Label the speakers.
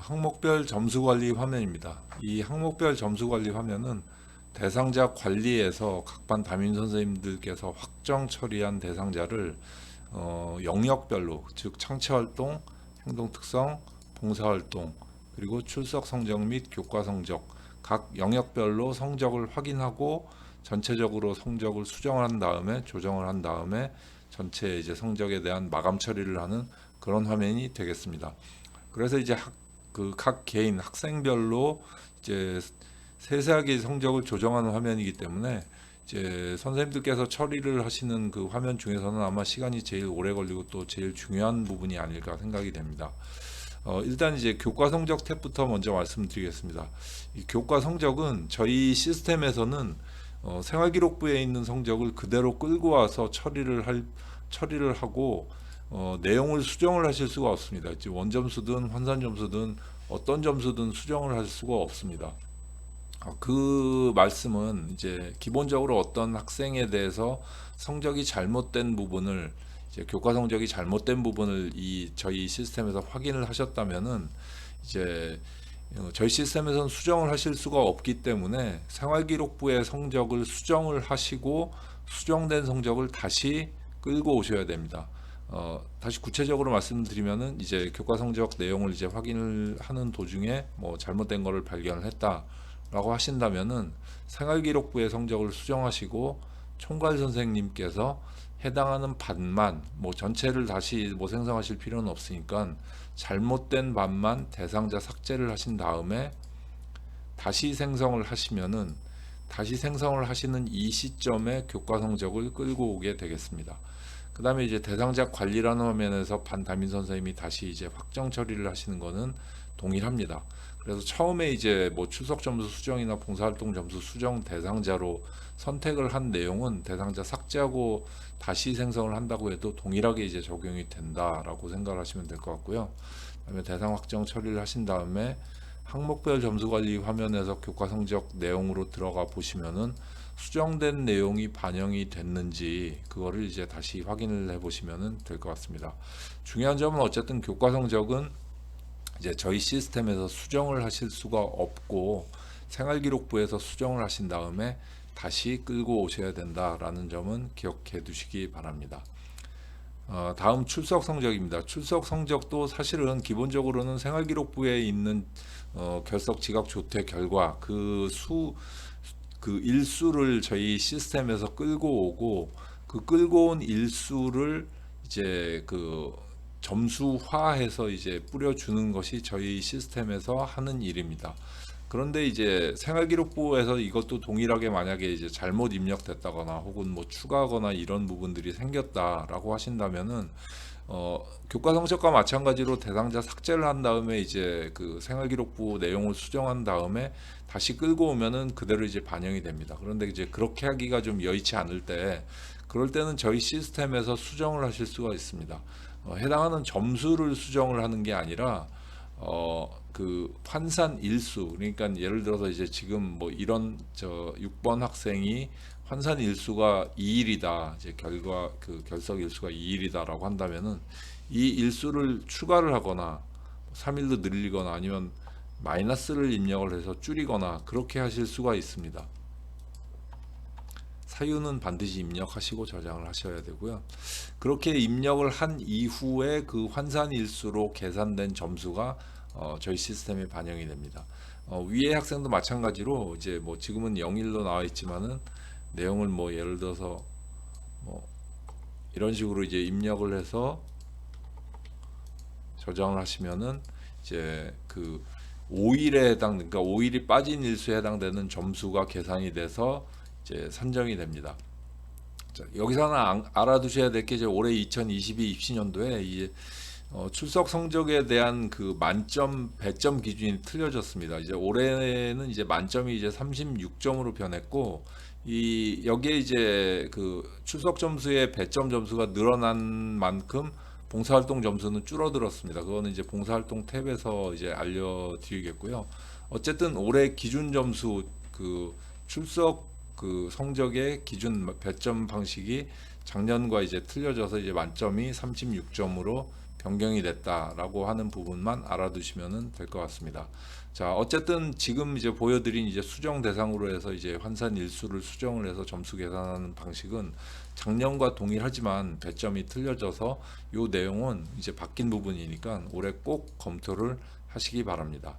Speaker 1: 항목별 점수 관리 화면입니다. 이 항목별 점수 관리 화면은 대상자 관리에서 각반 담임 선생님들께서 확정 처리한 대상자를 어, 영역별로 즉 창체 활동, 행동 특성, 봉사 활동 그리고 출석 성적 및 교과 성적 각 영역별로 성적을 확인하고 전체적으로 성적을 수정을 한 다음에 조정을 한 다음에 전체 이제 성적에 대한 마감 처리를 하는 그런 화면이 되겠습니다. 그래서 이제 그 각 개인 학생별로 이제 세세하게 성적을 조정하는 화면이기 때문에 이제 선생님들께서 처리를 하시는 그 화면 중에서는 아마 시간이 제일 오래 걸리고 또 제일 중요한 부분이 아닐까 생각이 됩니다. 어, 일단 이제 교과 성적 탭부터 먼저 말씀드리겠습니다. 이 교과 성적은 저희 시스템에서는 어, 생활기록부에 있는 성적을 그대로 끌고 와서 처리를 할 처리를 하고 어, 내용을 수정을 하실 수가 없습니다. 원점수든 환산 점수든 어떤 점수든 수정을 할 수가 없습니다. 어, 그 말씀은 이제 기본적으로 어떤 학생에 대해서 성적이 잘못된 부분을 이제 교과 성적이 잘못된 부분을 이 저희 시스템에서 확인을 하셨다면은 이제 어, 저희 시스템에서는 수정을 하실 수가 없기 때문에 생활기록부의 성적을 수정을 하시고 수정된 성적을 다시 끌고 오셔야 됩니다. 어, 다시 구체적으로 말씀드리면은 이제 교과 성적 내용을 이제 확인을 하는 도중에 뭐 잘못된 거를 발견을 했다라고 하신다면은 생활기록부의 성적을 수정하시고 총괄 선생님께서 해당하는 반만 뭐 전체를 다시 뭐 생성하실 필요는 없으니까 잘못된 반만 대상자 삭제를 하신 다음에 다시 생성을 하시면은 다시 생성을 하시는 이 시점에 교과 성적을 끌고 오게 되겠습니다. 그 다음에 이제 대상자 관리라는 화면에서 반담임 선생님이 다시 이제 확정 처리를 하시는 거는 동일합니다. 그래서 처음에 이제 뭐 출석 점수 수정이나 봉사활동 점수 수정 대상자로 선택을 한 내용은 대상자 삭제하고 다시 생성을 한다고 해도 동일하게 이제 적용이 된다라고 생각을 하시면 될 것 같고요. 그다음에 대상 확정 처리를 하신 다음에 항목별 점수 관리 화면에서 교과 성적 내용으로 들어가 보시면은 수정된 내용이 반영이 됐는지 그거를 이제 다시 확인을 해 보시면 될 것 같습니다. 중요한 점은 어쨌든 교과 성적은 이제 저희 시스템에서 수정을 하실 수가 없고 생활기록부에서 수정을 하신 다음에 다시 끌고 오셔야 된다라는 점은 기억해 두시기 바랍니다. 어, 다음 출석 성적입니다. 출석 성적도 사실은 기본적으로는 생활기록부에 있는 어, 결석 지각 조퇴 결과 그 수 그 일수를 저희 시스템에서 끌고 오고 그 끌고 온 일수를 이제 그 점수화해서 이제 뿌려주는 것이 저희 시스템에서 하는 일입니다. 그런데 이제 생활기록부에서 이것도 동일하게 만약에 이제 잘못 입력됐다거나 혹은 뭐 추가하거나 이런 부분들이 생겼다라고 하신다면은 어, 교과 성적과 마찬가지로 대상자 삭제를 한 다음에 이제 그 생활기록부 내용을 수정한 다음에 다시 끌고 오면은 그대로 이제 반영이 됩니다. 그런데 이제 그렇게 하기가 좀 여의치 않을 때 그럴 때는 저희 시스템에서 수정을 하실 수가 있습니다. 어, 해당하는 점수를 수정을 하는 게 아니라 어, 그 환산 일수 그러니까 예를 들어서 이제 지금 뭐 이런 저 6번 학생이 환산 일수가 2일이다. 이제 결과 그 결석 일수가 2일이다라고 한다면은 이 일수를 추가를 하거나 3일도 늘리거나 아니면 마이너스를 입력을 해서 줄이거나 그렇게 하실 수가 있습니다. 사유는 반드시 입력하시고 저장을 하셔야 되고요. 그렇게 입력을 한 이후에 그 환산 일수로 계산된 점수가 어, 저희 시스템에 반영이 됩니다. 어, 위에 학생도 마찬가지로 이제 뭐 지금은 0일로 나와 있지만은 내용을 뭐 예를 들어서 뭐 이런 식으로 이제 입력을 해서 저장을 하시면은 이제 그 5일에 해당 그러니까 5일이 빠진 일수에 해당되는 점수가 계산이 돼서 이제 산정이 됩니다. 자, 여기서는 안- 알아두셔야 될 게 이제 올해 2022 입시년도에 이제 어, 출석 성적에 대한 그 만점 배점 기준이 틀려졌습니다. 이제 올해는 이제 만점이 이제 36점으로 변했고 이 여기에 이제 그 출석 점수의 배점 점수가 늘어난 만큼 봉사활동 점수는 줄어들었습니다. 그거는 이제 봉사활동 탭에서 이제 알려드리겠고요. 어쨌든 올해 기준 점수 그 출석 그 성적의 기준 배점 방식이 작년과 이제 틀려져서 이제 만점이 36점으로 변경이 됐다라고 하는 부분만 알아두시면 될 것 같습니다. 자, 어쨌든 지금 이제 보여드린 이제 수정 대상으로 해서 이제 환산 일수를 수정을 해서 점수 계산하는 방식은 작년과 동일하지만 배점이 틀려져서 요 내용은 이제 바뀐 부분이니까 올해 꼭 검토를 하시기 바랍니다.